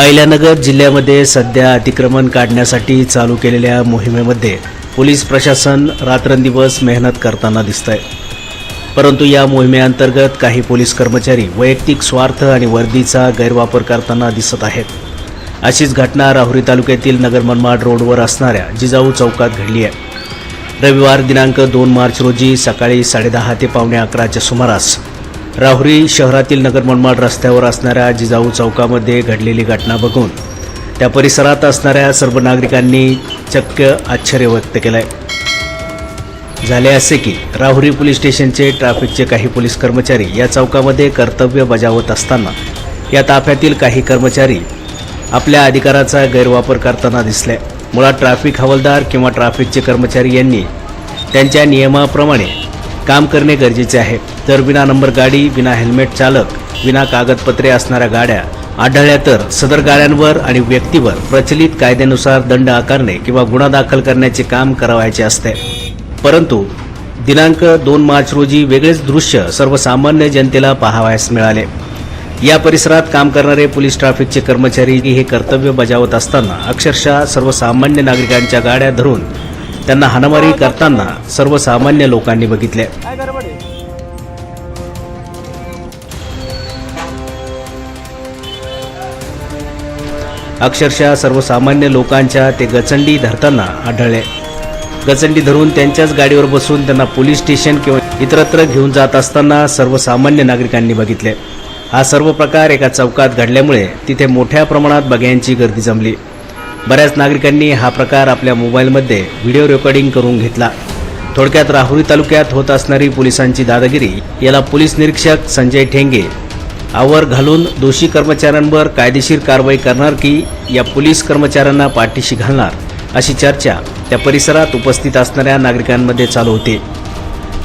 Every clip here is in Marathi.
अहिल्यानगर जिल्ह्यामध्ये सध्या अतिक्रमण काढण्यासाठी चालू केलेल्या मोहिमेमध्ये पोलीस प्रशासन रात्रंदिवस मेहनत करताना दिसत आहे परंतु या मोहिमेअंतर्गत काही पोलीस कर्मचारी वैयक्तिक स्वार्थ आणि वर्दीचा गैरवापर करताना दिसत आहेत. अशीच घटना राहुरी तालुक्यातील नगर मनमाड रोडवर असणाऱ्या जिजाऊ चौकात घडली आहे. रविवार दिनांक दोन मार्च रोजी सकाळी साडेदहा ते पावणे अकराच्या सुमारास राहुरी शहरातील नगर मनमाड रस्त्यावर असणाऱ्या जिजाऊ चौकामध्ये घडलेली घटना बघून त्या परिसरात असणाऱ्या सर्व नागरिकांनी चक्क आश्चर्य व्यक्त केलंय. झाले असे की राहुरी पोलीस स्टेशनचे ट्रॅफिकचे काही पोलीस कर्मचारी या चौकामध्ये कर्तव्य बजावत असताना या ताफ्यातील काही कर्मचारी आपल्या अधिकाराचा गैरवापर करताना दिसले. मुळात ट्रॅफिक हवालदार किंवा ट्रॅफिकचे कर्मचारी यांनी त्यांच्या नियमाप्रमाणे काम करणे गरजेचे आहे. तर विना नंबर गाडी विना हेल्मेट चालक विना कागदपत्रे असणाऱ्या गाड्या आढळल्या तर सदर गाड्यांवर आणि व्यक्तीवर प्रचलित कायद्यानुसार दंड आकारणे किंवा गुन्हा दाखल करण्याचे काम करावायचे असते. परंतु दिनांक दोन मार्च रोजी वेगळेच दृश्य सर्वसामान्य जनतेला पाहावयास मिळाले. या परिसरात काम करणारे पोलीस ट्रॅफिकचे कर्मचारी हे कर्तव्य बजावत असताना अक्षरशः सर्वसामान्य नागरिकांच्या गाड्या धरून त्यांना हाणामारी करताना सर्वसामान्य लोकांनी बघितले. अक्षरशः सर्वसामान्य लोकांच्या ते गचंडी धरताना आढळले. गचंडी धरून त्यांच्याच गाडीवर बसून त्यांना पोलीस स्टेशन किंवा इतरत्र घेऊन जात असताना सर्वसामान्य नागरिकांनी बघितले. हा सर्व प्रकार एका चौकात घडल्यामुळे तिथे मोठ्या प्रमाणात बघ्यांची गर्दी जमली. बऱ्याच नागरिकांनी हा प्रकार आपल्या मोबाईलमध्ये व्हिडिओ रेकॉर्डिंग करून घेतला. थोडक्यात राहुरी तालुक्यात होत असणारी पोलिसांची दादागिरी याला पोलीस निरीक्षक संजय ठेंगे आवर घालून दोषी कर्मचाऱ्यांवर कायदेशीर कारवाई करणार की या पोलीस कर्मचाऱ्यांना पाठीशी घालणार अशी चर्चा त्या परिसरात उपस्थित असणाऱ्या नागरिकांमध्ये चालू होते.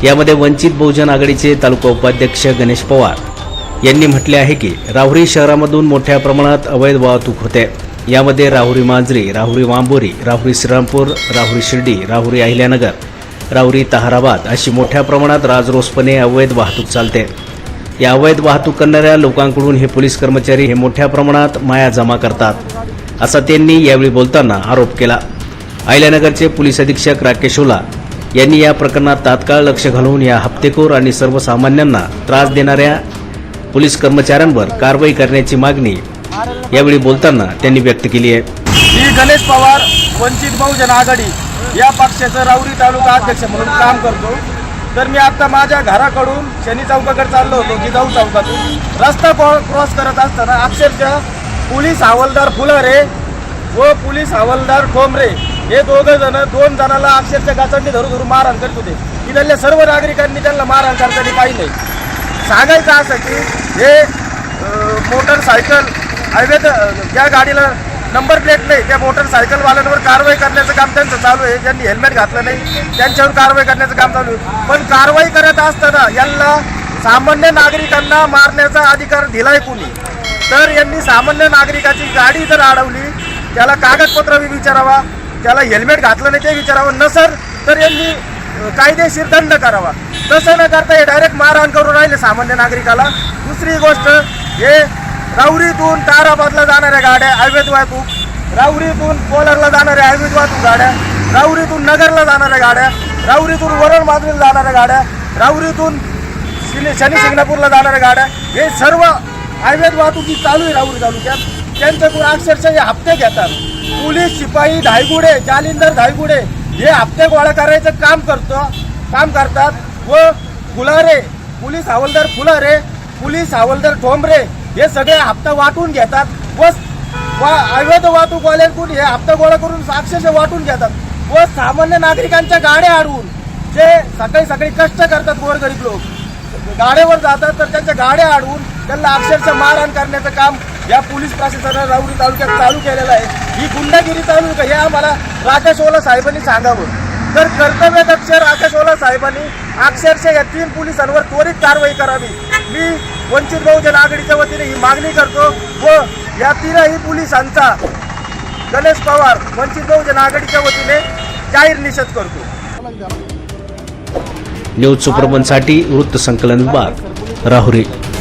यामध्ये वंचित बहुजन आघाडीचे तालुका उपाध्यक्ष गणेश पवार यांनी म्हटले आहे की राहुरी शहरामधून मोठ्या प्रमाणात अवैध वाहतूक होते. यामध्ये राहुरी मांजरी राहुरी वांबोरी राहुरी श्रीरामपूर राहुरी शिर्डी राहुरी अहिल्यानगर राहुरी तहाराबाद अशी मोठ्या प्रमाणात राजरोसपणे अवैध वाहतूक चालते. या अवैध वाहतूक करणाऱ्या लोकांकडून हे पोलीस कर्मचारी हे मोठ्या प्रमाणात माया जमा करतात असा त्यांनी यावेळी बोलताना आरोप केला. अहिल्यानगरचे पोलीस अधीक्षक राकेश ओला यांनी या प्रकरणात तात्काळ लक्ष घालून या हप्तेखोर आणि सर्वसामान्यांना त्रास देणाऱ्या पोलीस कर्मचाऱ्यांवर कारवाई करण्याची मागणी यावेळी बोलताना त्यांनी व्यक्त केली आहे. मी गणेश पवार वंचित बहुजन आघाडी या पक्षाचं राऊरी तालुका अध्यक्ष म्हणून काम करतो. तर मी आता माझ्या घराकडून शनी चौकाकडे चाललो होतो जिजाऊ चौकातून. रस्ता क्रॉस करत असताना अक्षरशः पोलीस हवालदार फुलारे व पोलीस हवालदार ठोंबरे हे दोघं जण दोन जणाला अक्षरशः गाचांनी धरून धरून मारहाण करत होते. इथल्या सर्व नागरिकांनी त्यांना मारहाण करताना पाहिलं. सांगायचं असं की हे मोटरसायकल हायवे ज्या गाडीला नंबर प्लेट नाही त्या मोटरसायकलवाल्यांवर कारवाई करण्याचं काम त्यांचं चालू आहे. ज्यांनी हेल्मेट घातलं नाही त्यांच्यावर कारवाई करण्याचं काम चालू आहे. पण कारवाई करत असताना यांना सामान्य नागरिकांना मारण्याचा अधिकार दिलाय कुणी? तर यांनी सामान्य नागरिकाची गाडी जर अडवली त्याला कागदपत्र विचारावा त्याला हेल्मेट घातलं नाही ते विचारावं. नसर तर यांनी कायदेशीर दंड करावा. तसं न करता हे डायरेक्ट मारहाण करून राहिले सामान्य नागरिकाला. दुसरी गोष्ट हे राऊरीतून ताराबादला जाणाऱ्या गाड्या अवैध वाहतूक. राऊरीतून कोलरला जाणाऱ्या अवैध वाहतूक गाड्या. राऊरीतून नगरला जाणाऱ्या गाड्या. राऊरीतून वरण माजरीला जाणाऱ्या गाड्या. राऊरीतून शिले शनी शिंगणापूरला जाणाऱ्या गाड्या. हे सर्व अवैध वाहतुकी चालू आहे राहुरी तालुक्यात त्यांच्याकडून अक्षरशः हे हप्ते घेतात. पोलीस शिपाई धायगुडे जालिंदर धायगुडे हे हप्ते गोळा करायचं काम करतं काम करतात. व फुलारे पोलीस हवालदार फुलारे पोलीस हवालदार ठोंबरे हे सगळे हप्ता वाटून घेतात. व वा अवैध वाहतूकवाल्यांकडून हे हप्ता गोळा करून अक्षरशः वाटून घेतात. व सामान्य नागरिकांच्या गाड्या अडवून जे सकाळी सकाळी कष्ट करतात गोरगरीब लोक गाड्यावर जातात तर त्यांच्या गाड्या अडवून त्यांना अक्षरशः मारहाण करण्याचं काम या पोलीस प्रशासनानं राऊरी तालुक्यात चालू केलेलं आहे. ही गुंडागिरी चालू का? हे आम्हाला राकेश ओला साहेबांनी सांगावं. तर कर्तव्यदक्ष राकेश साहेबांनी अक्षरशः या तीन पोलिसांवर त्वरित कारवाई करावी. मी वंचित बहुजन आघाडीच्या वतीने ही मागणी करतो व या तीनही पोलिसांचा गणेश पवार वंचित बहुजन आघाडीच्या वतीने जाहीर निषेध करतो. न्यूज सुप्रमनसाठी वृत्तसंकलन विभाग राहुरी.